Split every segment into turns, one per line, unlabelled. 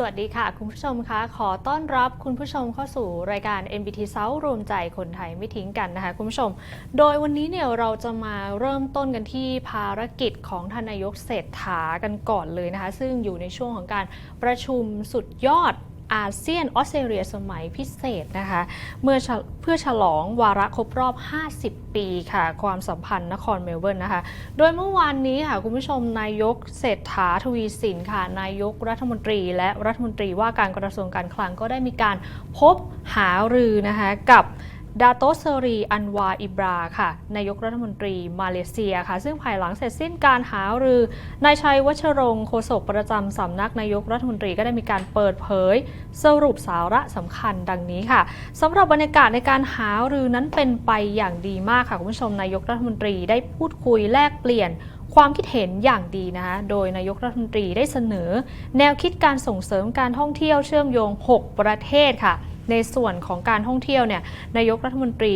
สวัสดีค่ะ คุณผู้ชมคะขอต้อนรับคุณผู้ชมเข้าสู่รายการ MBT South รวมใจคนไทยไม่ทิ้งกันนะคะ คุณผู้ชม โดยวันนี้เนี่ยเราจะมาเริ่มต้นกันที่ภารกิจของท่านนายกเศรษฐากันก่อนเลยนะคะ ซึ่งอยู่ในช่วงของการประชุมสุดยอด อาเซียนออสเตรเลียสมัยพิเศษนะคะเมื่อเพื่อฉลองวาระครบรอบ 50 ปีค่ะ ความสัมพันธ์นครเมลเบิร์นนะคะ โดยเมื่อวานนี้ค่ะ คุณผู้ชมนายกเศรษฐาทวีสินค่ะ นายกรัฐมนตรีและรัฐมนตรีว่าการกระทรวงการคลังก็ได้มีการพบหารือนะคะกับ ดาโตเซรีอันวาอิบราค่ะนายกรัฐมนตรีมาเลเซียค่ะ ซึ่งภายหลังเสร็จสิ้นการหารือนายชัยวัชรงค์โฆษกประจำสำนักนายกรัฐมนตรีก็ได้มีการเปิดเผย สรุปสาระสำคัญดังนี้ค่ะสำหรับบรรยากาศในการหารือนั้นเป็นไปอย่างดีมากค่ะคุณผู้ชมนายกรัฐมนตรีได้พูดคุยแลกเปลี่ยนความคิดเห็นอย่างดีนะคะ โดยนายกรัฐมนตรีได้เสนอ แนวคิดการส่งเสริมการท่องเที่ยวเชื่อมโยง 6 ประเทศค่ะ ในส่วนของการท่องเที่ยวเนี่ยนายกรัฐมนตรี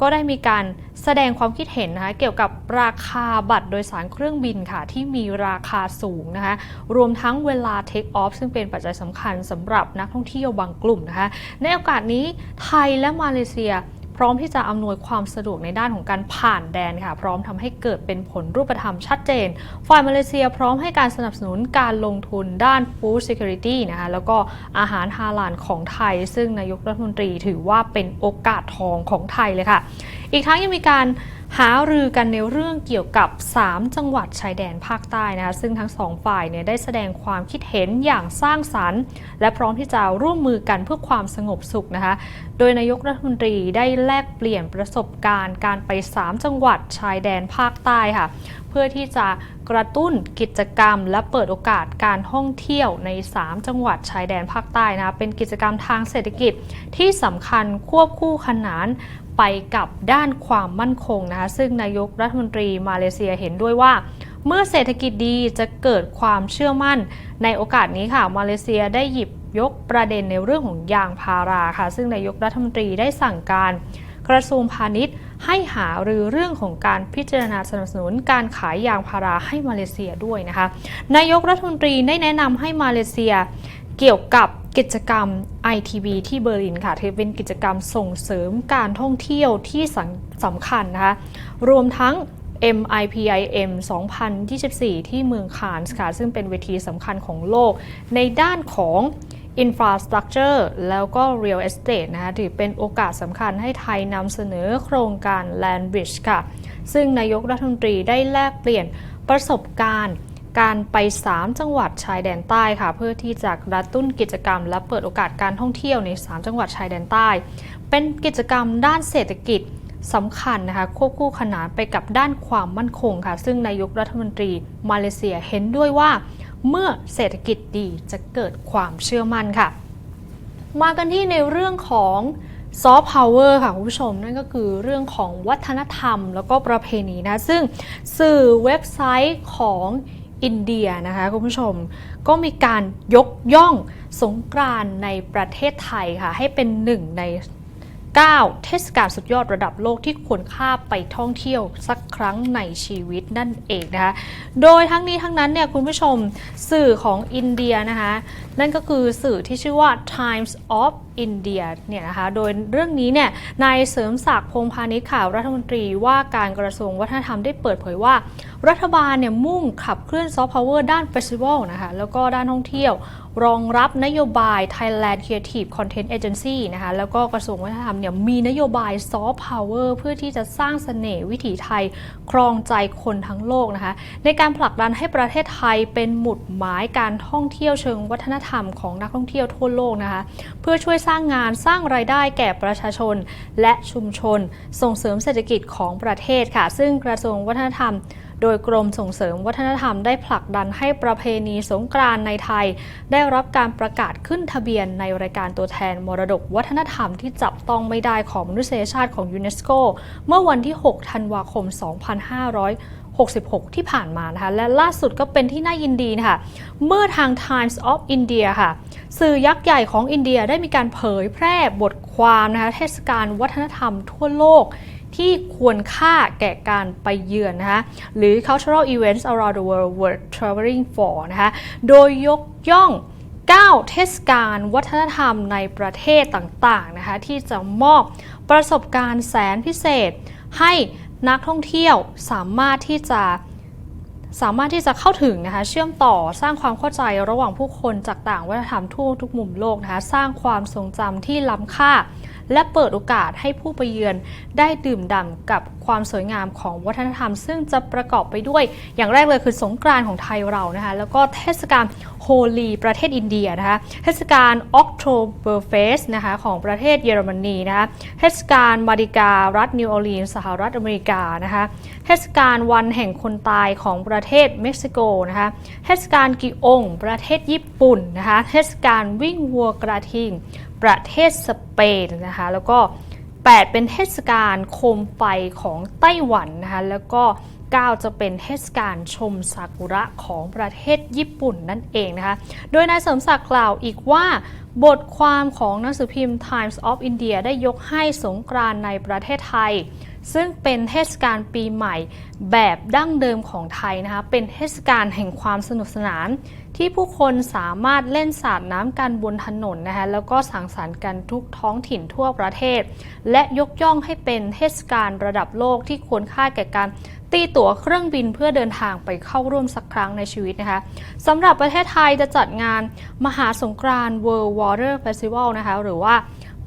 ก็ได้มีการแสดงความคิดเห็นนะคะเกี่ยวกับราคาบัตรโดยสารเครื่องบินค่ะ ที่มีราคาสูงนะคะรวมทั้งเวลาเทคออฟซึ่งเป็นปัจจัยสำคัญสำหรับนักท่องเที่ยวบางกลุ่มนะคะในโอกาสนี้ไทยและมาเลเซีย พร้อมที่จะอำนวยความสะดวกในด้านของการผ่านแดนค่ะ พร้อมทำให้เกิดเป็นผลรูปธรรมชัดเจน ฝ่ายมาเลเซียพร้อมให้การสนับสนุนการลงทุนด้าน Food Security นะคะแล้วก็อาหารฮาลาลของไทย ซึ่งนายกรัฐมนตรีถือว่าเป็นโอกาสทองของไทยเลยค่ะ อีกทั้งยังมีการ หารือกันในเรื่องเกี่ยวกับ 3 จังหวัดชายแดนภาคใต้นะคะซึ่งทั้งสองฝ่ายเนี่ยได้แสดงความคิดเห็นอย่างสร้างสรรค์ และพร้อมที่จะร่วมมือกันเพื่อความสงบสุขนะคะโดยนายกรัฐมนตรีได้แลกเปลี่ยนประสบการณ์การไป 3 จังหวัดชายแดนภาคใต้ค่ะเพื่อที่จะกระตุ้นกิจกรรม และเปิดโอกาสการท่องเที่ยวใน 3 จังหวัดชายแดนภาคใต้นะคะเป็นกิจกรรมทางเศรษฐกิจที่สำคัญควบคู่ขนาน ไปกับด้านความมั่นคงนะคะซึ่งนายกรัฐมนตรีมาเลเซียเห็นด้วยว่า เมื่อเศรษฐกิจดีจะเกิดความเชื่อมั่น ในโอกาสนี้ค่ะมาเลเซียได้หยิบยกประเด็นในเรื่องของยางพาราค่ะ ซึ่งนายกรัฐมนตรีได้สั่งการ กระทรวงพาณิชย์ ให้หาหรือเรื่องของการพิจารณาสนับสนุนการขายยางพาราให้มาเลเซียด้วยนะคะ นายกรัฐมนตรีได้แนะนำให้มาเลเซีย เกี่ยวกับ กิจกรรม ITB ที่เบอร์ลินค่ะที่เป็นกิจกรรมส่งเสริมการท่องเที่ยวที่สำสำคัญนะคะ รวมทั้ง MIPIM 2024 ที่เมืองคานส์ค่ะ ซึ่งเป็นเวทีสำคัญของโลก ในด้านของ Infrastructure แล้วก็ Real Estate นะคะถือเป็นโอกาสสำคัญให้ไทยนำเสนอโครงการ Land Bridge ค่ะ ซึ่งนายกรัฐมนตรีได้แลกเปลี่ยนประสบการณ์ การไป 3 จังหวัดชายแดนใต้ค่ะ เพื่อที่จะกระตุ้นกิจกรรม และเปิดโอกาสการท่องเที่ยวใน 3 จังหวัดชายแดนใต้ เป็นกิจกรรมด้านเศรษฐกิจสำคัญนะคะควบคู่ขนานไปกับด้านความมั่นคงค่ะ ซึ่งนายกรัฐมนตรีมาเลเซียเห็นด้วยว่า เมื่อเศรษฐกิจดีจะเกิดความเชื่อมั่นค่ะ มากันที่ในเรื่องของซอฟต์พาวเวอร์ค่ะ คุณผู้ชม นั่นก็คือเรื่องของวัฒนธรรมแล้วก็ประเพณีนะ ซึ่งสื่อเว็บไซต์ของ อินเดียนะคะคุณผู้ชมก็มีการยกย่องสงกรานต์ในประเทศไทยค่ะ ให้เป็นหนึ่งใน 9 เทศกาลสุดยอดระดับโลกที่ควรค่าไปท่องเที่ยวสักครั้งในชีวิตนั่นเองนะคะ โดยทั้งนี้ทั้งนั้นเนี่ยคุณผู้ชมสื่อของอินเดียนะคะ นั่นก็คือสื่อที่ชื่อว่า Times of India เนี่ยนะคะ โดยเรื่องนี้เนี่ย นายเสริมศักดิ์พงพาณิชย์ข่าวรัฐมนตรีว่าการกระทรวงวัฒนธรรมได้เปิดเผยว่า รัฐบาลเนี่ยมุ่งขับเคลื่อนซอฟต์พาวเวอร์ด้านเฟสติวัลนะคะ แล้วก็ด้านท่องเที่ยว รองรับนโยบาย Thailand Creative Content Agency นะคะ แล้วก็กระทรวงวัฒนธรรมเนี่ยมีนโยบายซอฟต์พาวเวอร์เพื่อที่จะสร้างเสน่ห์วิถีไทยครองใจคนทั้งโลกนะคะ ในการผลักดันให้ประเทศไทยเป็นหมุดหมายการท่องเที่ยวเชิงวัฒนธรรมของนักท่องเที่ยวทั่วโลกนะคะ เพื่อช่วยสร้างงานสร้างรายได้แก่ประชาชน และชุมชน ส่งเสริมเศรษฐกิจของประเทศค่ะ ซึ่งกระทรวงวัฒนธรรมโดยกรมส่งเสริมวัฒนธรรมได้ผลักดันให้ประเพณีสงกรานในไทย ได้รับการประกาศขึ้นทะเบียนในรายการตัวแทนมรดกวัฒนธรรมที่จับต้องไม่ได้ของมนุษยชาติของยูเนสโก เมื่อวันที่ 6 ธันวาคม 2566 ที่ผ่านมานะคะและล่าสุดก็เป็นที่น่ายินดีนะคะเมื่อทาง Times of India ค่ะ สื่อยักษ์ใหญ่ของอินเดียได้มีการเผยแพร่บทความนะคะเทศกาลวัฒนธรรมทั่วโลกที่ควรค่าแก่การไปเยือนนะคะหรือ cultural events around the world worth traveling for นะคะโดยยกย่อง 9 เทศกาลวัฒนธรรมในประเทศต่างๆนะคะที่จะมอบประสบการณ์แสนพิเศษให้ นักท่องเที่ยวสามารถที่จะสามารถที่จะเข้าถึงนะคะเชื่อมต่อสร้างความเข้าใจระหว่างผู้คนจากต่างวัฒนธรรมทั่วทุกมุมโลกนะคะสร้างความทรงจำที่ล้ำค่า และเปิดโอกาสให้ผู้ไปเยือนได้ดื่มด่ำกับความสวยงามของวัฒนธรรม ซึ่งจะประกอบไปด้วย อย่างแรกเลยคือสงกรานต์ของไทยเรานะคะแล้วก็เทศกาลโฮลีประเทศอินเดียนะคะเทศกาล Oktoberfest นะคะของประเทศเยอรมนีนะคะเทศกาลมาดิการัฐนิวออร์ลีนส์สหรัฐอเมริกานะคะเทศกาลวันแห่งคนตายของประเทศเม็กซิโกนะคะเทศกาลกิองประเทศญี่ปุ่นนะคะเทศกาลวิ่งวัวกระทิง ประเทศสเปนนะคะแล้วก็ 8 เป็นเทศกาลโคมไฟของไต้หวันนะคะแล้วก็ 9 จะเป็นเทศกาลชมซากุระของประเทศญี่ปุ่นนั่นเองนะคะโดยนายเสริมศักดิ์กล่าวอีกว่าบทความของหนังสือพิมพ์ Times of India ได้ยกให้สงกรานในประเทศไทย ซึ่งเป็นเทศกาลปีใหม่แบบดั้งเดิมของไทยนะคะเป็นเทศกาลแห่งความสนุกสนาน ที่ผู้คนสามารถเล่นสาดน้ำกันบนถนนนะคะแล้วก็สังสรรค์กันทุกท้องถิ่นทั่วประเทศ และยกย่องให้เป็นเทศกาลระดับโลกที่ควรค่าแก่การตีตั๋วเครื่องบินเพื่อเดินทางไปเข้าร่วมสักครั้งในชีวิตนะคะสำหรับประเทศไทยจะจัดงานมหาสงกรานต์ World Water Festival นะคะหรือว่า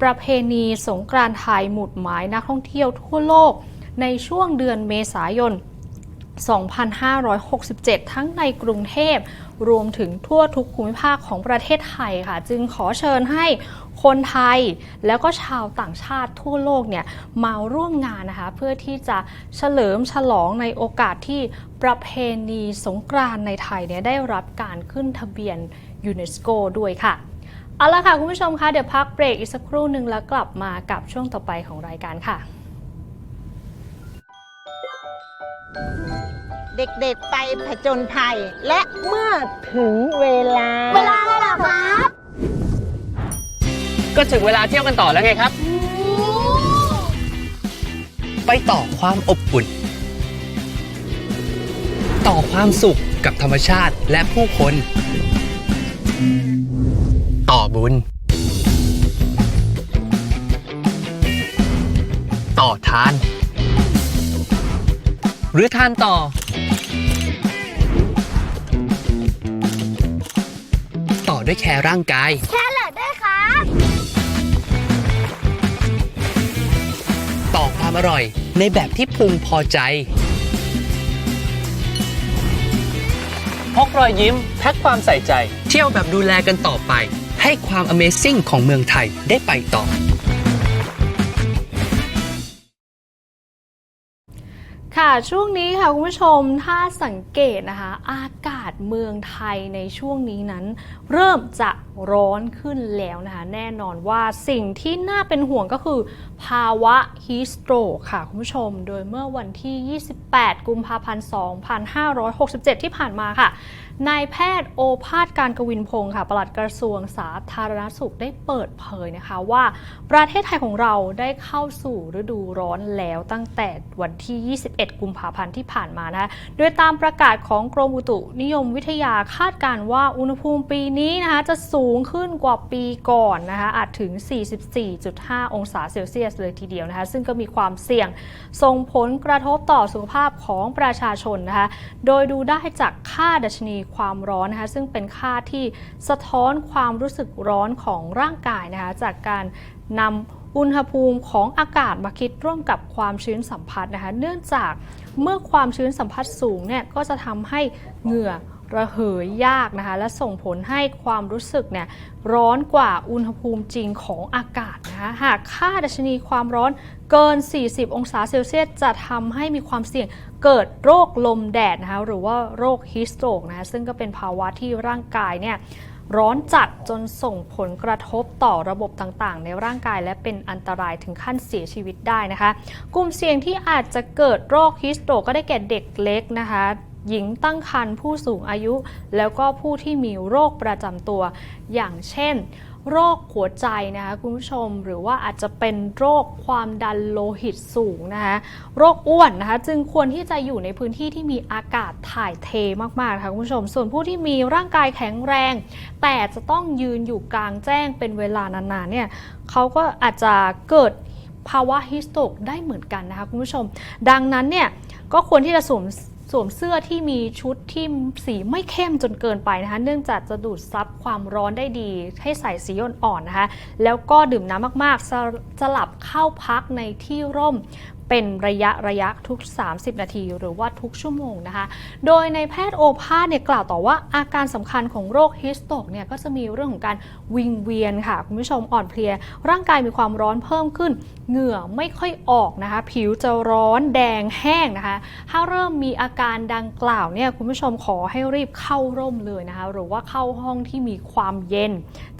ประเพณีสงกรานต์ไทยหมุดหมายนักท่องเที่ยวทั่วโลกในช่วงเดือนเมษายน 2567 ทั้งในกรุงเทพรวมถึงทั่วทุกภูมิภาคของประเทศไทยค่ะ จึงขอเชิญให้คนไทยแล้วก็ชาวต่างชาติทั่วโลกเนี่ยมาร่วมงานนะคะ เพื่อที่จะเฉลิมฉลองในโอกาสที่ประเพณีสงกรานในไทยเนี่ยได้รับการขึ้นทะเบียนยูเนสโกด้วยค่ะ เอาละค่ะ คุณผู้ชมคะเดี๋ยวพักเบรกอีกสักครู่หนึ่งแล้วกลับมากับช่วงต่อไปของรายการค่ะ
เด็กๆไปผจญภัย และเมื่อถึงเวลา
เวลาอะไรล่ะครับ
ก็ถึงเวลาเที่ยวกันต่อแล้วไงครับ ไปต่อความอบอุ่น ต่อความสุขกับธรรมชาติและผู้คน ต่อบุญ ต่อทาน หรือทานต่อ ต่อด้วยแคร์ร่างกาย
แค่เหลือด้วยครับ
ต่อความอร่อยในแบบที่พุงพอใจพกรอยยิ้มแพ็คความใส่ใจ เที่ยวแบบดูแลกันต่อไป ให้ความ Amazing ของเมืองไทยได้ไปต่อ
ช่วงนี้ค่ะคุณผู้ชมถ้าสังเกตนะคะ อากาศเมืองไทยในช่วงนี้นั้น เริ่มจะร้อนขึ้นแล้วนะคะ แน่นอนว่าสิ่งที่น่าเป็นห่วงก็คือ ภาวะฮีสโตรกค่ะคุณผู้ชม โดยเมื่อวันที่ 28 กุมภาพันธ์ 2567 ที่ผ่านมาค่ะ นายแพทย์โอภาสการกวินพงศ์ค่ะปลัดกระทรวงสาธารณสุขได้เปิดเผยนะคะว่า ประเทศไทยของเราได้เข้าสู่ฤดูร้อนแล้วตั้งแต่วันที่ 21 กุมภาพันธ์ที่ผ่านมานะคะโดยตามประกาศของกรมอุตุนิยมวิทยาคาดการว่าอุณหภูมิปีนี้นะคะจะสูงขึ้นกว่าปีก่อนนะคะอาจถึง 44.5 องศาเซลเซียสเลยทีเดียวนะคะซึ่งก็มีความเสี่ยงส่งผลกระทบต่อสุขภาพของประชาชนนะคะโดยดูได้จากค่าดัชนีความร้อนนะคะซึ่งเป็นค่าที่สะท้อนความรู้สึกร้อนของร่างกายนะคะจากการนำอุณหภูมิของอากาศมาคิดร่วมกับความชื้นสัมผัสนะคะเนื่องจากเมื่อความชื้นสัมผัสสูงเนี่ยก็จะทำให้เหงื่อ ระเหยยากนะคะ และส่งผลให้ความรู้สึกเนี่ยร้อนกว่าอุณหภูมิจริงของอากาศนะคะหากค่าดัชนีความร้อนเกิน 40 องศาเซลเซียสจะทำให้มีความเสี่ยงเกิดโรคลมแดดนะคะหรือว่าโรคฮิสโตรกนะคะซึ่งก็เป็นภาวะที่ร่างกายเนี่ยร้อนจัดจนส่งผลกระทบต่อระบบต่างๆ ในร่างกายและเป็นอันตรายถึงขั้นเสียชีวิตได้นะคะ กลุ่มเสี่ยงที่อาจจะเกิดโรคฮิสโตรกก็ได้แก่เด็กเล็กนะคะ หญิงตั้งครรภ์ผู้สูงอายุ แล้วก็ผู้ที่มีโรคประจำตัว อย่างเช่น โรคหัวใจนะคะคุณผู้ชมหรือว่าอาจจะเป็นโรคความดันโลหิตสูงนะคะโรคอ้วนนะคะจึงควรที่จะอยู่ในพื้นที่ที่มีอากาศถ่ายเทมากๆนะคะคุณผู้ชม ส่วนผู้ที่มีร่างกายแข็งแรง แต่จะต้องยืนอยู่กลางแจ้งเป็นเวลานานๆเนี่ยเขาก็อาจจะเกิดภาวะฮิสโตกได้เหมือนกันนะคะคุณผู้ชม ดังนั้นเนี่ยก็ควรที่จะสวม สวมเสื้อที่มีชุดที่สีไม่เข้มจนเกินไปนะคะ เนื่องจากจะดูดซับความร้อนได้ดี ให้ใส่สีอ่อนๆนะคะ แล้วก็ดื่มน้ำมากๆสสลับเข้าพักในที่ร่มเป็นระยะระยะทุก 30 นาที หรือว่าทุกชั่วโมงนะคะ โดยในแพทย์โอภาสเนี่ยกล่าวต่อว่าอาการสำคัญของโรคฮิสโตกเนี่ยก็จะมีเรื่องของการวิงเวียนค่ะ คุณผู้ชมอ่อนเพลีย ร่างกายมีความร้อนเพิ่มขึ้น เหงื่อไม่ค่อยออกนะคะ ผิวจะร้อนแดงแห้งนะคะ ถ้าเริ่มมีอาการดังกล่าวเนี่ยคุณผู้ชมขอให้รีบเข้าร่มเลยนะคะ หรือว่าเข้าห้องที่มีความเย็น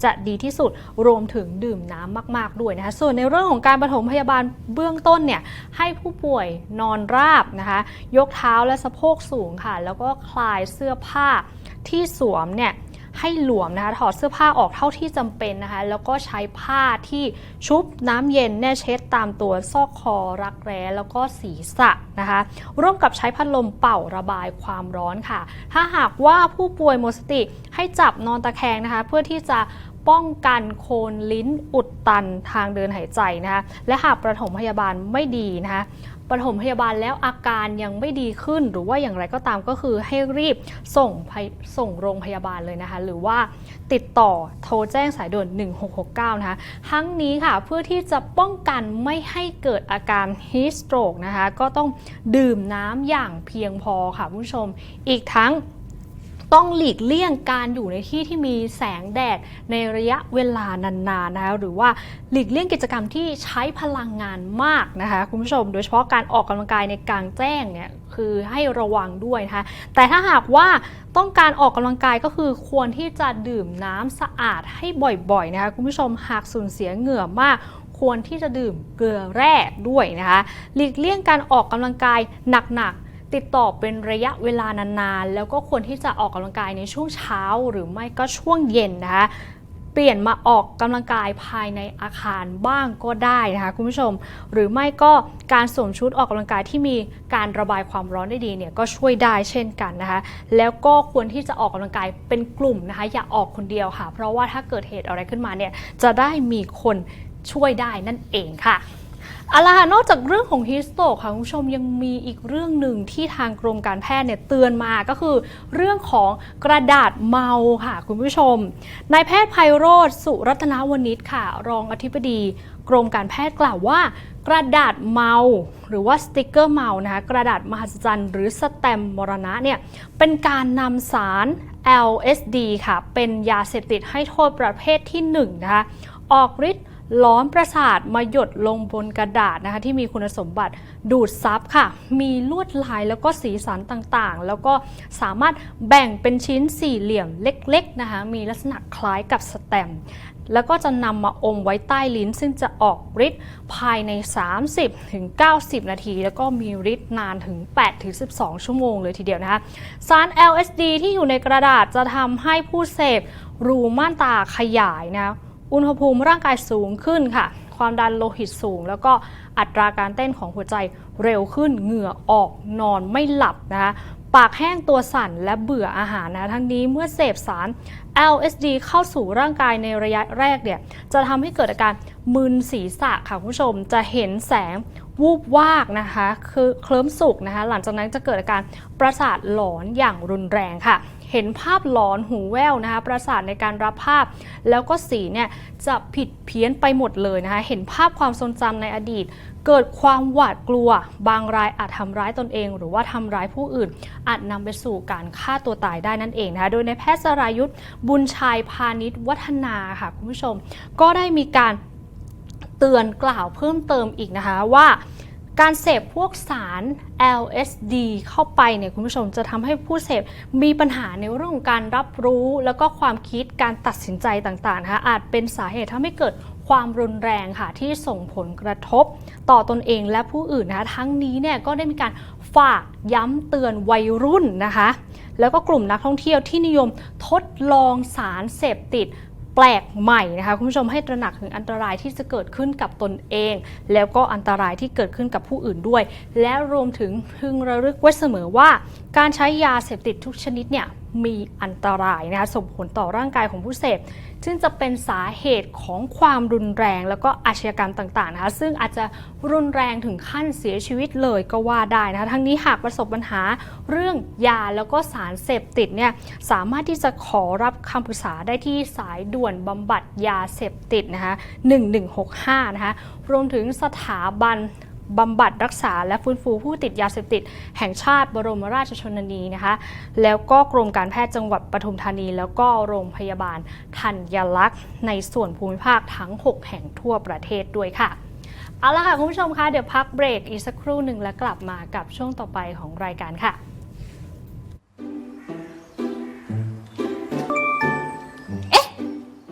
จะดีที่สุดรวมถึงดื่มน้ำมาก ๆ ด้วยนะคะ ส่วนในเรื่องของการปฐมพยาบาลเบื้องต้นเนี่ยให้ผู้ป่วยนอนราบนะคะ ยกเท้าและสะโพกสูงค่ะ แล้วก็คลายเสื้อผ้าที่สวมเนี่ย ให้หลวมนะคะถอดเสื้อผ้าออกเท่าที่จำเป็นนะคะแล้วก็ใช้ผ้าที่ชุบน้ำเย็นเนี่ยเช็ดตามตัวซอกคอรักแร้แล้วก็ศีรษะนะคะร่วมกับใช้พัดลมเป่าระบายความร้อนค่ะ ถ้าหากว่าผู้ป่วยหมดสติให้จับนอนตะแคงนะคะเพื่อที่จะป้องกันโคนลิ้นอุดตันทางเดินหายใจนะคะและหากประถมพยาบาลไม่ดีนะคะ ปฐมพยาบาลแล้วอาการยังไม่ดีขึ้น หรือว่าอย่างไรก็ตามก็คือให้รีบส่งไปส่งโรงพยาบาลเลยนะคะ หรือว่าติดต่อโทรแจ้งสายด่วน 1669 นะคะ ทั้งนี้ค่ะเพื่อที่จะป้องกันไม่ให้เกิดอาการฮีสโตรกนะคะ ก็ต้องดื่มน้ำอย่างเพียงพอค่ะคุณผู้ชม อีกทั้ง ต้องหลีกเลี่ยงการอยู่ในที่ที่มีแสงแดดในระยะเวลานานๆนะคะหรือว่าหลีกเลี่ยงกิจกรรมที่ใช้พลังงานมากนะคะคุณผู้ชม โดยเฉพาะการออกกำลังกายในกลางแจ้งเนี่ยคือให้ระวังด้วยนะคะแต่ถ้าหากว่าต้องการออกกำลังกายก็คือควรที่จะดื่มน้ำสะอาดให้บ่อยๆนะคะคุณผู้ชมหากสูญเสียเหงื่อมากควรที่จะดื่มเกลือแร่ด้วยนะคะหลีกเลี่ยงการออกกำลังกายหนักๆ ติดต่อเป็นระยะเวลานานๆ แล้วก็ควรที่จะออกกำลังกายในช่วงเช้าหรือไม่ก็ช่วงเย็นนะคะเปลี่ยนมาออกกำลังกายภายในอาคารบ้างก็ได้นะคะคุณผู้ชม หรือไม่ก็การสวมชุดออกกำลังกายที่มีการระบายความร้อนได้ดีเนี่ยก็ช่วยได้เช่นกันนะคะแล้วก็ควรที่จะออกกำลังกายเป็นกลุ่มนะคะอย่าออกคนเดียวค่ะ เพราะว่าถ้าเกิดเหตุอะไรขึ้นมาเนี่ยจะได้มีคนช่วยได้นั่นเองค่ะ เอาล่ะค่ะนอกจากเรื่องของฮิสโตกค่ะคุณผู้ชมยังมีอีกเรื่องหนึ่งที่ทางกรมการแพทย์เนี่ยเตือนมาก็คือ เรื่องของกระดาษเมาค่ะคุณผู้ชมนายแพทย์ไพโรธสุรัตนวณิชค่ะ รองอธิบดีกรมการแพทย์กล่าวว่ากระดาษเมา หรือว่าสติกเกอร์เมานะคะกระดาษมหัศจรรย์หรือสแตมมรณะเนี่ยเป็นการนำสาร LSD ค่ะ เป็นยาเสพติดให้โทษประเภทที่1นะคะออกฤทธิ์ ล้อมประสาทมาหยดลงบนกระดาษนะคะที่มีคุณสมบัติดูดซับค่ะ มีลวดลายแล้วก็สีสันต่างๆ แล้วก็สามารถแบ่งเป็นชิ้นสี่เหลี่ยมเล็กๆนะคะมีลักษณะคล้ายกับสแตมแล้วก็จะนำมาอมไว้ใต้ลิ้น ซึ่งจะออกฤทธิ์ภายใน 30ถึง90 นาที แล้วก็มีฤทธิ์นานถึง8ถึง12 ชั่วโมงเลยทีเดียวนะคะ สาร LSD ที่อยู่ในกระดาษจะทำให้ผู้เสพรูม่านตาขยายนะ อุณหภูมิร่างกายสูงขึ้นค่ะ ความดันโลหิตสูง แล้วก็อัตราการเต้นของหัวใจเร็วขึ้น เหงื่อออกนอนไม่หลับนะคะปากแห้งตัวสั่นและเบื่ออาหารนะ ทั้งนี้เมื่อเสพสาร LSD เข้าสู่ร่างกายในระยะแรกเนี่ยจะทำให้เกิดอาการมึนศีรษะค่ะคุณผู้ชมจะเห็นแสงวูบวากนะคะ คือเคลิ้มสุกนะคะ หลังจากนั้นจะเกิดอาการประสาทหลอนอย่างรุนแรงค่ะ เห็นภาพหลอนหูแว่วนะคะประสาทในการรับภาพ แล้วก็สีเนี่ยจะผิดเพี้ยนไปหมดเลยนะคะเห็นภาพความทรงจำในอดีต เกิดความหวาดกลัว บางรายอาจทำร้ายตนเอง หรือว่าทำร้ายผู้อื่น อาจนำไปสู่การฆ่าตัวตายได้นั่นเองนะคะโดยในแพทย์สรายุทธบุญชัยพาณิชวัฒนาค่ะคุณผู้ชม ก็ได้มีการเตือนกล่าวเพิ่มเติมอีกนะคะว่า การเสพพวกสาร LSD เข้าไปเนี่ยคุณผู้ชมจะทำให้ผู้เสพมีปัญหาในเรื่องของการรับรู้ แล้วก็ความคิดการตัดสินใจต่างๆนะคะอาจเป็นสาเหตุทำให้เกิดความรุนแรงค่ะที่ส่งผลกระทบ ต่อตนเองและผู้อื่นนะคะทั้งนี้เนี่ยก็ได้มีการฝากย้ำเตือนวัยรุ่นนะคะ แล้วก็กลุ่มนักท่องเที่ยวที่นิยมทดลองสารเสพติด ปลกใหม่นะคะคุณผู้ชมให้ตระหนักถึงอันตรายที่จะเกิดขึ้นกับตนเอง แล้วก็อันตรายที่เกิดขึ้นกับผู้อื่นด้วย และรวมถึงพึงระลึกไว้เสมอว่า การใช้ยาเสพติดทุกชนิดเนี่ย มีอันตรายนะคะส่งผลต่อร่างกายของผู้เสพซึ่งจะเป็นสาเหตุของความรุนแรงแล้วก็อาชญากรรมต่างๆนะคะซึ่งอาจจะรุนแรงถึงขั้นเสียชีวิตเลยก็ว่าได้นะคะทั้งนี้หากประสบปัญหาเรื่องยาแล้วก็สารเสพติดเนี่ยสามารถที่จะขอรับคำปรึกษาได้ที่สายด่วนบำบัดยาเสพติดนะคะ1165นะคะรวมถึงสถาบัน บำบัดรักษาและฟื้นฟูผู้ติดยาเสพติด แห่งชาติบรมราชชนนีนะคะ แล้วก็กรมการแพทย์จังหวัดปทุมธานี แล้วก็โรงพยาบาลธัญลักษณ์ ในส่วนภูมิภาคทั้ง 6 แห่งทั่วประเทศด้วยค่ะเอาละค่ะ คุณผู้ชมคะเดี๋ยวพักเบรกอีกสักครู่หนึ่งแล้วกลับมากับช่วงต่อไปของรายการค่ะ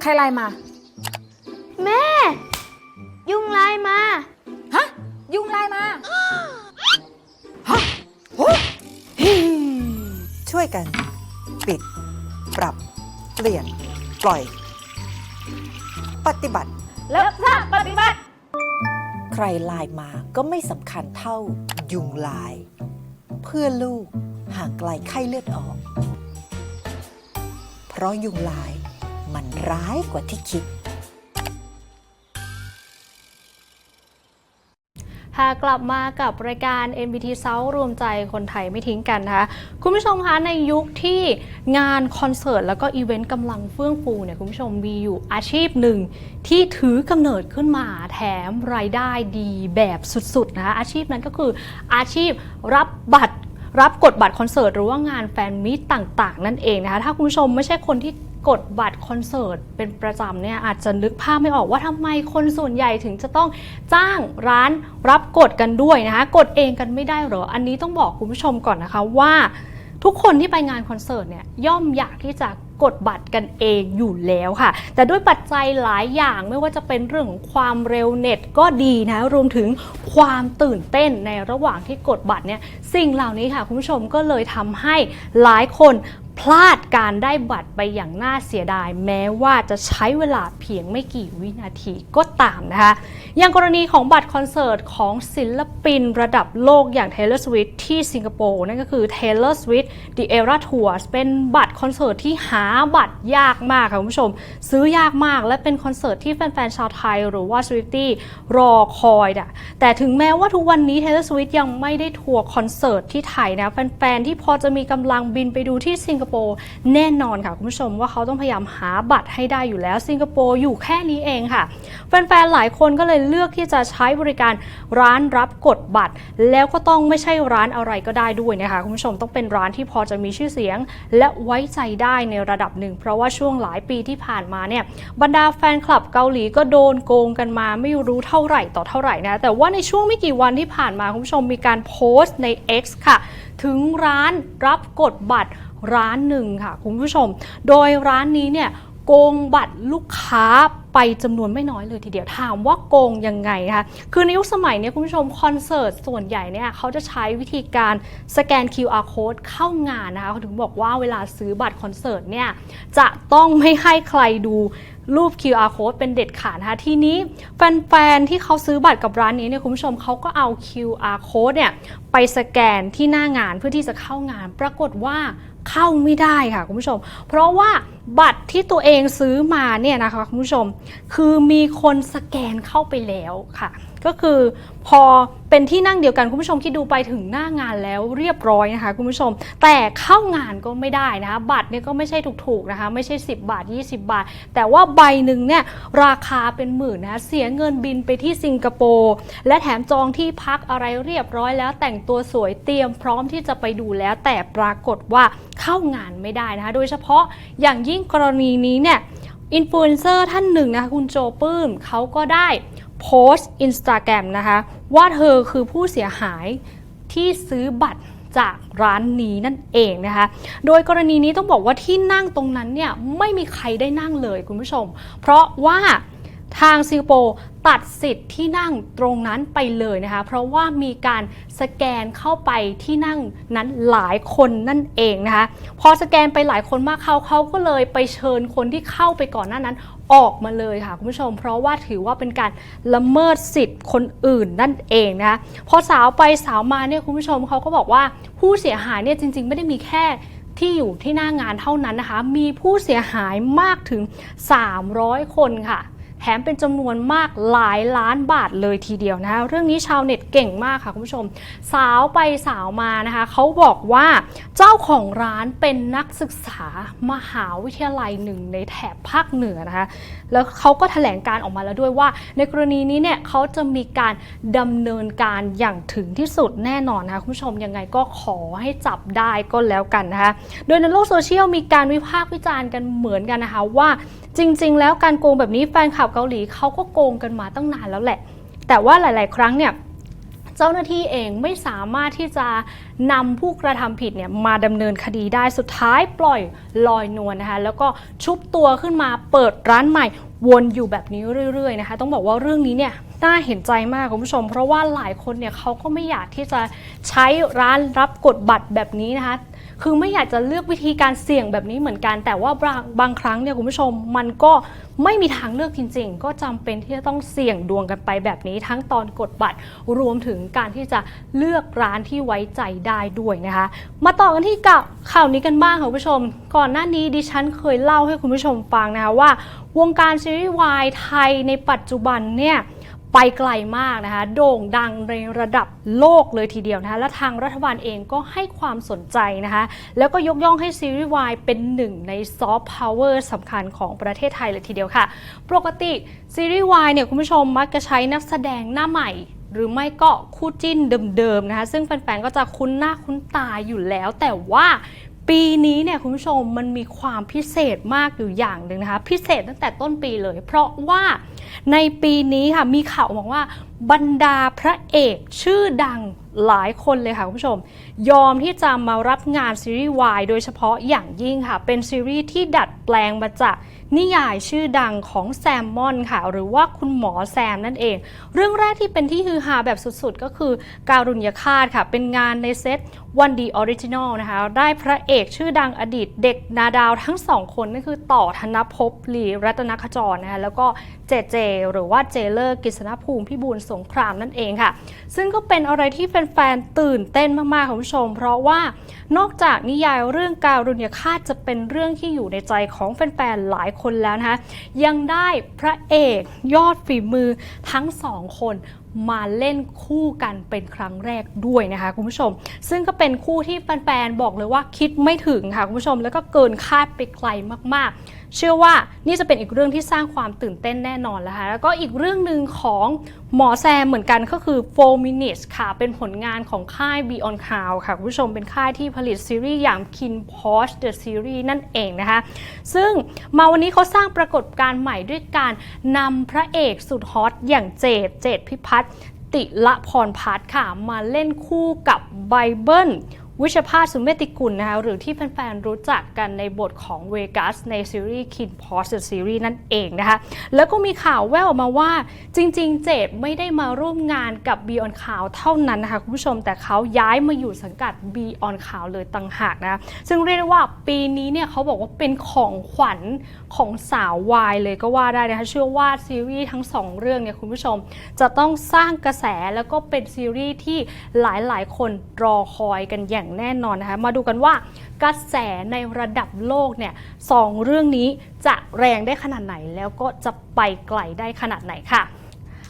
ใครไลน์มา
แม่ ยุงลายมา
ฮะ ยุงไลน์มาฮะโอ้ฮิ
ช่วยกัน ปิด ปรับ เปลี่ยน ปล่อย ปฏิบัติ
แล้วถ้าปฏิบัติ
ใครไลน์มาก็ไม่สำคัญเท่ายุงลาย เพื่อลูกห่างไกลไข้เลือดออก เพราะยุงลายมันร้ายกว่าที่คิด
ค่ะกลับมากับรายการ MBT South รวมใจคนไทยไม่ทิ้งกันนะคะคุณผู้ชมคะในยุคที่งานคอนเสิร์ตแล้วก็อีเวนต์กำลังเฟื่องฟูเนี่ยคุณผู้ชมมีอยู่อาชีพหนึ่ง ที่ถือกำเนิดขึ้นมาแถมรายได้ดีแบบสุดๆนะคะอาชีพนั้นก็คืออาชีพรับบัตรรับกดบัตรคอนเสิร์ตหรือว่างานแฟนมิตต่างๆ นั่นเองนะคะถ้าคุณผู้ชมไม่ใช่คนที่ กดบัตรคอนเสิร์ตเป็นประจำเนี่ยอาจจะนึกภาพไม่ออกว่าทำไมคนส่วนใหญ่ถึงจะต้องจ้างร้านรับกดกันด้วยนะคะ กดเองกันไม่ได้หรอ อันนี้ต้องบอกคุณผู้ชมก่อนนะคะว่าทุกคนที่ไปงานคอนเสิร์ตเนี่ยย่อมอยากที่จะกดบัตรกันเองอยู่แล้วค่ะ แต่ด้วยปัจจัยหลายอย่างไม่ว่าจะเป็นเรื่องของความเร็วเน็ตก็ดีนะรวมถึงความตื่นเต้นในระหว่างที่กดบัตรเนี่ยสิ่งเหล่านี้ค่ะคุณผู้ชมก็เลยทำให้หลายคน พลาดการได้บัตรไปอย่างน่าเสียดาย แม้ว่าจะใช้เวลาเพียงไม่กี่วินาทีก็ตามนะคะอย่างกรณีของบัตรคอนเสิร์ตของศิลปินระดับโลกอย่าง Taylor Swift ที่สิงคโปร์นั่นก็คือ Taylor Swift The Era Tour เป็นบัตร คอนเสิร์ตที่หาบัตรยากมากค่ะคุณผู้ชม ซื้อยากมากและเป็นคอนเสิร์ตที่แฟนๆชาวไทยหรือว่า Swiftie รอคอยนะแต่ถึงแม้ว่าทุกวันนี้ Taylor Swift ยังไม่ได้ทัวร์คอนเสิร์ตที่ไทยนะ แฟนๆที่พอจะมีกำลังบินไปดูที่สิงคโปร์แน่นอนค่ะคุณผู้ชมว่าเขาต้องพยายามหาบัตรให้ได้อยู่แล้วสิงคโปร์อยู่แค่นี้เองค่ะ แฟนๆหลายคนก็เลยเลือกที่จะใช้บริการร้านรับกดบัตร แล้วก็ต้องไม่ใช่ร้านอะไรก็ได้ด้วยนะคะคุณผู้ชมต้องเป็นร้านที่พอจะมีชื่อเสียง และไว้ใจได้ในระดับหนึ่ง เพราะว่าช่วงหลายปีที่ผ่านมาเนี่ยบรรดาแฟนคลับเกาหลีก็โดนโกงกันมาไม่รู้เท่าไหร่ต่อเท่าไหร่นะแต่ว่าในช่วงไม่กี่วันที่ผ่านมาคุณผู้ชมมีการโพสต์ใน X ค่ะ ถึงร้านรับกดบัตรร้านหนึ่งค่ะคุณผู้ชม โดยร้านนี้เนี่ยโกงบัตรลูกค้า ไปจำนวนไม่น้อยเลยทีเดียวถามว่าโกงยังไงคะคือในยุคสมัยนี้คุณผู้ชมคอนเสิร์ตส่วนใหญ่เนี่ยเขาจะใช้วิธีการสแกน QR code เข้างานนะคะเขาถึงบอกว่าเวลาซื้อบัตรคอนเสิร์ตเนี่ยจะต้องไม่ให้ใครดูรูป QR code เป็นเด็ดขาดนะคะทีนี้แฟนๆที่เขาซื้อบัตรกับร้านนี้เนี่ยคุณผู้ชมเขาก็เอา QR code เนี่ยไปสแกนที่หน้างานเพื่อที่จะเข้างาน ปรากฏว่า เข้าไม่ได้ค่ะคุณผู้ชม เพราะว่าบัตรที่ตัวเองซื้อมาเนี่ยนะคะคุณผู้ชม คือมีคนสแกนเข้าไปแล้วค่ะ ก็คือพอเป็นที่นั่งเดียวกันคุณผู้ชมคิดดูไปถึงหน้างานแล้วเรียบร้อยนะคะคุณผู้ชม แต่เข้างานก็ไม่ได้นะคะบัตรเนี่ยก็ไม่ใช่ถูกๆนะคะไม่ใช่ 10 บาท 20 บาท แต่ว่าใบหนึ่งเนี่ยราคาเป็นหมื่นนะคะเสียเงินบินไปที่สิงคโปร์และแถมจองที่พักอะไรเรียบร้อยแล้วแต่งตัวสวยเตรียมพร้อมที่จะไปดูแล้ว แต่ปรากฏว่าเข้างานไม่ได้นะคะโดยเฉพาะอย่างยิ่งกรณีนี้เนี่ยอินฟลูเอนเซอร์ท่านหนึ่งนะคะคุณโจปื้มเขาก็ได้ โพสต์อินสตาแกรมนะคะว่าเธอคือผู้เสียหายที่ซื้อบัตรจากร้านนี้นั่นเองนะคะ โดยกรณีนี้ต้องบอกว่าที่นั่งตรงนั้นเนี่ยไม่มีใครได้นั่งเลยคุณผู้ชม เพราะว่าทางสิงคโปร์ ตัดสิทธิ์ที่นั่งตรงนั้นไปเลยนะคะ เพราะว่ามีการสแกนเข้าไปที่นั่งนั้นหลายคนนั่นเองนะคะ พอสแกนไปหลายคนมากเขาเขาก็เลยไปเชิญคนที่เข้าไปก่อนหน้านั้นออกมาเลยค่ะคุณผู้ชม เพราะว่าถือว่าเป็นการละเมิดสิทธิ์คนอื่นนั่นเองนะคะพอสาวไปสาวมาเนี่ยคุณผู้ชมเขาก็บอกว่าผู้เสียหายเนี่ยจริง ๆ ไม่ได้มีแค่ที่อยู่ที่หน้างานเท่านั้นนะคะ มีผู้เสียหายมากถึง 300 คนค่ะ แถมเป็นจำนวนมากหลายล้านบาทเลยทีเดียวนะคะเรื่องนี้ชาวเน็ตเก่งมากค่ะคุณผู้ชม สาวไปสาวมานะคะเขาบอกว่าเจ้าของร้านเป็นนักศึกษามหาวิทยาลัยหนึ่งในแถบภาคเหนือนะคะแล้วเขาก็แถลงการออกมาแล้วด้วยว่า ในกรณีนี้เนี่ยเขาจะมีการดำเนินการอย่างถึงที่สุดแน่นอนนะคะคุณผู้ชมยังไงก็ขอให้จับได้ก็แล้วกันนะคะโดยในโลกโซเชียลมีการวิพากษ์วิจารณ์กันเหมือนกันนะคะว่า จริง ๆ แล้วการโกงแบบนี้แฟนคลับเกาหลีเขาก็โกงกันมาตั้งนานแล้วแหละ แต่ว่าหลาย ๆ ครั้งเนี่ยเจ้าหน้าที่เองไม่สามารถที่จะนำผู้กระทำผิดเนี่ยมาดำเนินคดีได้สุดท้ายปล่อยลอยนวลนะคะ แล้วก็ชุบตัวขึ้นมาเปิดร้านใหม่วนอยู่แบบนี้เรื่อยๆนะคะ ต้องบอกว่าเรื่องนี้เนี่ยน่าเห็นใจมากคุณผู้ชม เพราะว่าหลายคนเนี่ยเขาก็ไม่อยากที่จะใช้ร้านรับกดบัตรแบบนี้นะคะ คือไม่อยากจะเลือกวิธีการเสี่ยงแบบนี้เหมือนกัน แต่ว่าบางบางครั้งเนี่ยคุณผู้ชมมันก็ไม่มีทางเลือกจริง ๆ ก็จำเป็นที่จะต้องเสี่ยงดวงกันไปแบบนี้ ทั้งตอนกดบัตรรวมถึงการที่จะเลือกร้านที่ไว้ใจได้ด้วยนะคะ มาต่อกันที่กับข่าวนี้กันบ้างค่ะคุณผู้ชม ก่อนหน้านี้ดิฉันเคยเล่าให้คุณผู้ชมฟังนะคะว่า วงการซีรีส์วายไทยในปัจจุบันเนี่ย ไปไกลมากนะคะ โด่งดังในระดับโลกเลยทีเดียวนะคะ และทางรัฐบาลเองก็ให้ความสนใจนะคะ แล้วก็ยกย่องให้ซีรีส์วายเป็นหนึ่งในซอฟต์พาวเวอร์สำคัญของประเทศไทยเลยทีเดียวค่ะ ปกติซีรีส์วายเนี่ยคุณผู้ชมมักจะใช้นักแสดงหน้าใหม่หรือไม่ก็คู่จิ้นเดิมๆนะคะ ซึ่งแฟนๆก็จะคุ้นหน้าคุ้นตาอยู่แล้ว แต่ว่าปีนี้เนี่ยคุณผู้ชมมันมีความพิเศษมากอยู่อย่างหนึ่งนะคะ พิเศษตั้งแต่ต้นปีเลย เพราะว่า ในปีนี้ค่ะมีข่าวบอกว่าบรรดาพระเอกชื่อดังหลายคนเลยค่ะคุณผู้ชม ยอมที่จะมารับงานซีรีส์วายโดยเฉพาะอย่างยิ่งค่ะ เป็นซีรีส์ที่ดัดแปลงมาจากนิยายชื่อดังของแซมมอนค่ะ หรือว่าคุณหมอแซมนั่นเอง เรื่องแรกที่เป็นที่ฮือฮาแบบสุดๆ ก็คือการุญยฆาตค่ะ เป็นงานในเซตวันดีออริจินอลนะคะ ได้พระเอกชื่อดังอดีตเด็กนาดาวทั้งสองคนนั่นคือต่อธนภพลีรัตนขจรนะคะแล้วก็เจเจหรือว่าเจเลอร์กิษณภูมิพิบูลสงครามนั่นเองค่ะ ซึ่งก็เป็นอะไรที่แฟนๆตื่นเต้นมากๆคุณผู้ชม เพราะว่านอกจากนิยายเรื่องการุญยฆาตจะเป็นเรื่องที่อยู่ในใจของแฟนๆหลายคนแล้วนะคะยังได้พระเอกยอดฝีมือทั้งสองคนมาเล่นคู่กันเป็นครั้งแรกด้วยนะคะคุณผู้ชม ซึ่งก็เป็นคู่ที่แฟนๆบอกเลยว่าคิดไม่ถึงค่ะคุณผู้ชม แล้วก็เกินคาดไปไกลมากๆ เชื่อว่านี่จะเป็นอีกเรื่องที่สร้างความตื่นเต้นแน่นอนแล้วค่ะแล้วก็อีกเรื่องหนึ่งของหมอแซมเหมือนกันก็คือ 4 minutes ค่ะ เป็นผลงานของค่าย Beyond Cloud ค่ะ คุณผู้ชมเป็นค่ายที่ผลิตซีรีส์อย่าง Kin Posh The Series นั่นเองนะคะ ซึ่งมาวันนี้เขาสร้างปรากฏการณ์ใหม่ด้วยการนำพระเอกสุดฮอตอย่างเจดเจดพิพัฒน์ติละพรพัฒน์ค่ะ มาเล่นคู่กับไบเบิล วิชภาสสุเมติกุลนะคะหรือที่แฟนๆรู้จักกันในบทของเวกัสในซีรีส์ Kin p o s t ซีรีส์นั่นเองนะคะแล้วก็มีข่าวแว่วออกมาว่าจริง ๆ เจดไม่ได้มาร่วมงานกับ Beyond Cloud เท่านั้นนะคะคุณผู้ชมแต่เขาย้ายมาอยู่สังกัด Beyond Cloud เลยต่างหากนะซึ่งเรียกได้ว่าปีนี้เนี่ยเขาบอกว่าเป็นของขวัญของสาววายเลยก็ว่าได้นะคะเชื่อว่าซีรีส์ทั้งสองเรื่องเนี่ยคุณผู้ชม จะต้องสร้างกระแสแล้วก็เป็นซีรีส์ที่หลายๆ คนรอคอยกันอย่างแน่นอนนะคะมาดูกันว่ากระแสในระดับโลกเนี่ยสองเรื่องนี้จะแรงได้ขนาดไหนแล้วก็จะไปไกลได้ขนาดไหนค่ะ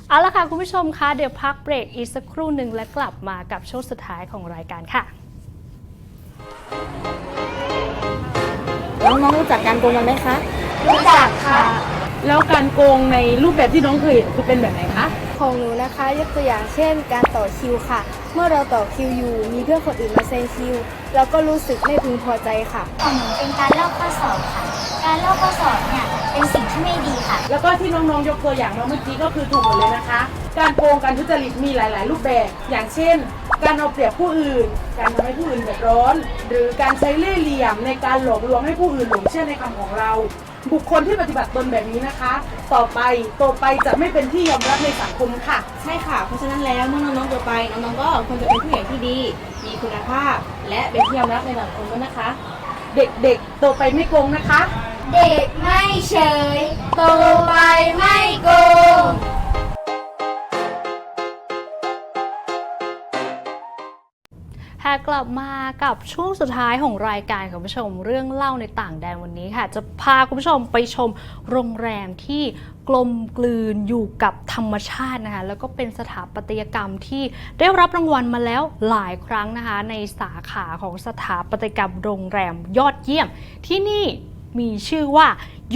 เอาละค่ะคุณผู้ชมคะเดี๋ยวพักเบรกอีกสักครู่หนึ่งและกลับมากับช่วงสุดท้ายของรายการค่ะ
น้องๆรู้จักการโกงกันไหมคะ
รู้จักค่ะ
แล้วการโกงในรูปแบบที่น้องเคยเห็นคือเป็นแบบไหนคะ
ของหนูนะคะ ยกตัวอย่างเช่น การต่อคิวค่ะ เมื่อเราต่อคิวอยู่ มีเพื่อนคนอื่นมาเซ็นคิว เราก็รู้สึกไม่พึงพอใจค่ะ
ของหนูเป็นการลอกข้อสอบค่ะ การลอกข้อสอบเนี่ยเป็นสิ่งที่ไม่ดีค่ะ
แล้วก็ที่น้องๆยกตัวอย่างมาเมื่อกี้ก็คือถูกหมดเลยนะคะ การโกงการทุจริตมีหลาย ๆ รูปแบบ อย่างเช่น การเอาเปรียบผู้อื่น การทำให้ผู้อื่นเดือดร้อน หรือการใช้เล่ห์เหลี่ยมในการหลอกลวงให้ผู้อื่นหลงเชื่อในคำของเรา บุคคลที่ปฏิบัติตนแบบนี้นะคะ ต่อไปโตไปจะไม่เป็นที่ยอมรับในสังคมค่ะ
ใช่ค่ะ เพราะฉะนั้นแล้วเมื่อน้องๆโตไปน้องๆก็ควรจะเป็นผู้ใหญ่ที่ดี มีคุณภาพ และเป็นที่ยอมรับในสังคมด้วยนะคะ
เด็กๆโตไปไม่โกงนะคะ
เด็กไม่เฉย โตไปไม่โกง
ค่ะกลับมากับช่วงสุดท้ายของรายการคุณผู้ชมเรื่องเล่าในต่างแดนวันนี้ค่ะ จะพาคุณผู้ชมไปชมโรงแรมที่กลมกลืนอยู่กับธรรมชาตินะคะแล้วก็เป็นสถาปัตยกรรมที่ได้รับรางวัลมาแล้วหลายครั้งนะคะ ในสาขาของสถาปัตยกรรมโรงแรมยอดเยี่ยม ที่นี่มีชื่อว่า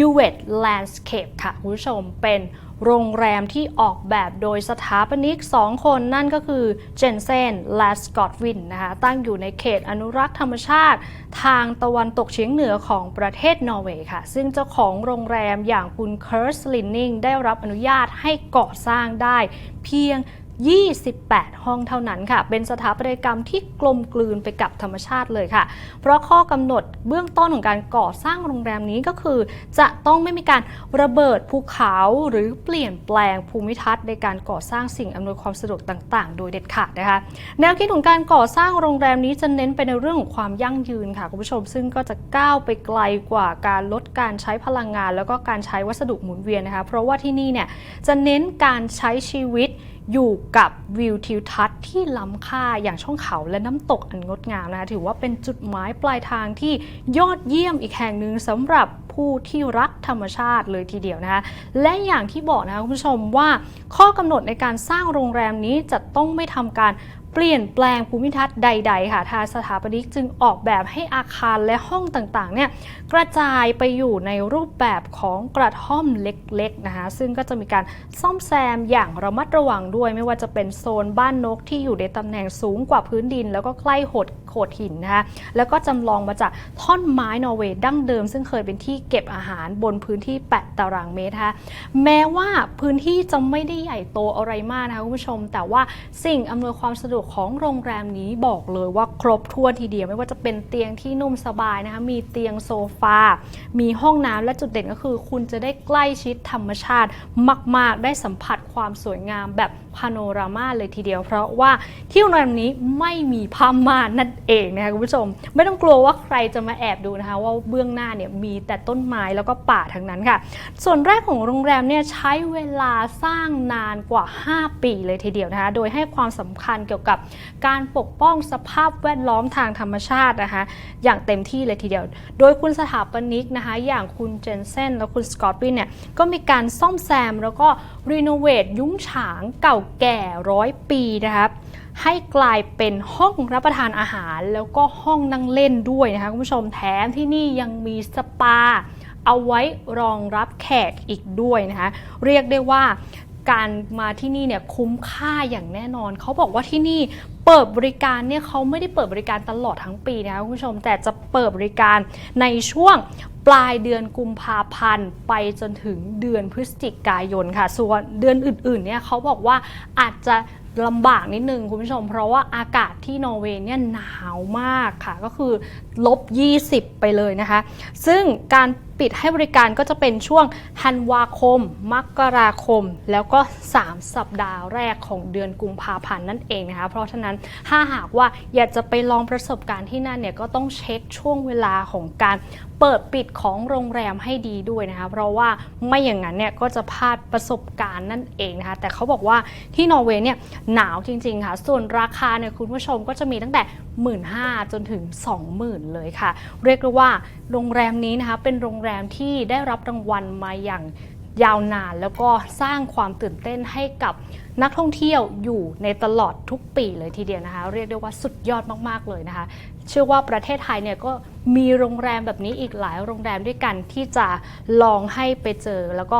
u w e t Landscape ค่ะคุณผู้ชมเป็น โรงแรมที่ออกแบบโดยสถาปนิก 2 คนนั่นก็คือเจนเซนและสกอตวินนะคะตั้งอยู่ในเขตอนุรักษ์ธรรมชาติ ทางตะวันตกเฉียงเหนือของประเทศนอร์เวย์ค่ะ ซึ่งเจ้าของโรงแรมอย่างคุณเคิร์สลินนิงได้รับอนุญาตให้ก่อสร้างได้เพียง 28 ห้องเท่านั้นค่ะ เป็นสถาปัตยกรรมที่กลมกลืนไปกับธรรมชาติเลยค่ะ เพราะข้อกำหนดเบื้องต้นของการก่อสร้างโรงแรมนี้ก็คือ จะต้องไม่มีการระเบิดภูเขาหรือเปลี่ยนแปลงภูมิทัศน์ในการก่อสร้างสิ่งอำนวยความสะดวกต่าง ๆ โดยเด็ดขาดนะคะ แนวคิดของการก่อสร้างโรงแรมนี้จะเน้นไปในเรื่องของความยั่งยืนค่ะคุณผู้ชม ซึ่งก็จะก้าวไปไกลกว่าการลดการใช้พลังงาน แล้วก็การใช้วัสดุหมุนเวียนนะคะ เพราะว่าที่นี่เนี่ยจะเน้นการใช้ชีวิต อยู่กับวิวทิวทัศน์ที่ล้ำค่าอย่างช่องเขาและน้ำตกอันงดงามนะคะถือว่าเป็นจุดหมายปลายทางที่ยอดเยี่ยมอีกแห่งหนึ่งสำหรับผู้ที่รักธรรมชาติเลยทีเดียวนะคะและอย่างที่บอกนะคะคุณผู้ชมว่าข้อกำหนดในการสร้างโรงแรมนี้จะต้องไม่ทำการ เปลี่ยนแปลงภูมิทัศน์ใด ๆ ค่ะทางสถาปนิกจึงออกแบบให้อาคารและห้องต่างๆเนี่ยกระจายไปอยู่ในรูปแบบของกระท่อมเล็กๆนะคะซึ่งก็จะมีการซ่อมแซมอย่างระมัดระวังด้วย ไม่ว่าจะเป็นโซนบ้านนกที่อยู่ในตำแหน่งสูงกว่าพื้นดิน แล้วก็ใกล้โขดโขดหินนะคะแล้วก็จำลองมาจากท่อนไม้นอร์เวย์ดั้งเดิม ซึ่งเคยเป็นที่เก็บอาหารบนพื้นที่ 8 ตารางเมตรนะคะแม้ว่าพื้นที่จะไม่ได้ใหญ่โตอะไรมากนะคะคุณผู้ชม แต่ว่าสิ่งอำนวยความสะดวกของโรงแรมนี้บอกเลยว่าครบถ้วนทีเดียวไม่ว่าจะเป็นเตียงที่นุ่มสบายนะคะมีเตียงโซฟา มีห้องน้ำและจุดเด่นก็คือ คุณจะได้ใกล้ชิดธรรมชาติมาก ๆ ได้สัมผัสความสวยงามแบบพาโนรามาเลยทีเดียว เพราะว่าที่โรงแรมนี้ไม่มีผ้าม่านนั่นเองนะคะคุณผู้ชม ไม่ต้องกลัวว่าใครจะมาแอบดูนะคะ ว่าเบื้องหน้าเนี่ยมีแต่ต้นไม้แล้วก็ป่าทั้งนั้นค่ะ ส่วนแรกของโรงแรมเนี่ยใช้เวลาสร้างนานกว่า 5 ปีเลยทีเดียวนะคะโดยให้ความสำคัญเกี่ยวกับการปกป้องสภาพแวดล้อมทางธรรมชาตินะคะอย่างเต็มที่เลยทีเดียว โดยคุณสถาปนิกนะคะอย่างคุณเจนเซนและคุณสกอตวินเนี่ยก็มีการซ่อมแซมแล้วก็รีโนเวทยุ้งฉางเก่าแก่ร้อยปีนะครับให้กลายเป็นห้องรับประทานอาหารแล้วก็ห้องนั่งเล่นด้วยนะคะคุณผู้ชมแถมที่นี่ยังมีสปาเอาไว้รองรับแขกอีกด้วยนะคะ เรียกได้ว่า การมาที่นี่เนี่ยคุ้มค่าอย่างแน่นอน เขาบอกว่าที่นี่เปิดบริการเนี่ยเขาไม่ได้เปิดบริการตลอดทั้งปีนะคะคุณผู้ชม แต่จะเปิดบริการในช่วงปลายเดือนกุมภาพันธ์ไปจนถึงเดือนพฤศจิกายนค่ะ ส่วนเดือนอื่นๆเนี่ยเขาบอกว่าอาจจะลำบากนิดนึงคุณผู้ชม เพราะว่าอากาศที่นอร์เวย์เนี่ยหนาวมากค่ะ ก็คือลบ 20 ไปเลยนะคะ ซึ่งการปิดให้บริการก็จะเป็นช่วงธันวาคม มกราคม แล้วก็ 3 สัปดาห์แรกของเดือนกุมภาพันธ์นั่นเองนะคะ เพราะฉะนั้นถ้าหากว่าอยากจะไปลองประสบการณ์ที่นั่นเนี่ยก็ต้องเช็คช่วงเวลาของการเปิดปิดของโรงแรมให้ดีด้วยนะคะ เพราะว่าไม่อย่างนั้นเนี่ยก็จะพลาดประสบการณ์นั่นเองนะคะ แต่เขาบอกว่าที่นอร์เวย์เนี่ยหนาวจริงๆค่ะ ส่วนราคาเนี่ยคุณผู้ชมก็จะมีตั้งแต่ 15,000จนถึง 20,000เลยค่ะ เรียกได้ว่าโรงแรมนี้นะคะเป็นโรงแรมที่ได้รับรางวัลมาอย่างยาวนานแล้วก็สร้างความตื่นเต้นให้กับนักท่องเที่ยวอยู่ในตลอดทุกปีเลยทีเดียวนะคะ เรียกได้ว่าสุดยอดมากๆเลยนะคะ เชื่อว่าประเทศไทยเนี่ยก็มีโรงแรมแบบนี้อีกหลายโรงแรมด้วยกันที่จะลองให้ไปเจอแล้วก็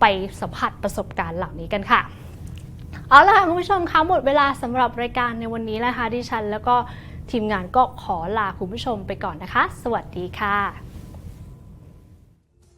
ไปสัมผัสประสบการณ์เหล่านี้กันค่ะเอาละค่ะคุณผู้ชมคะหมดเวลาสำหรับรายการในวันนี้แล้วนะคะดิฉันแล้วก็ ทีมงานก็ขอลาคุณผู้ชมไปก่อนนะคะ สวัสดีค่ะ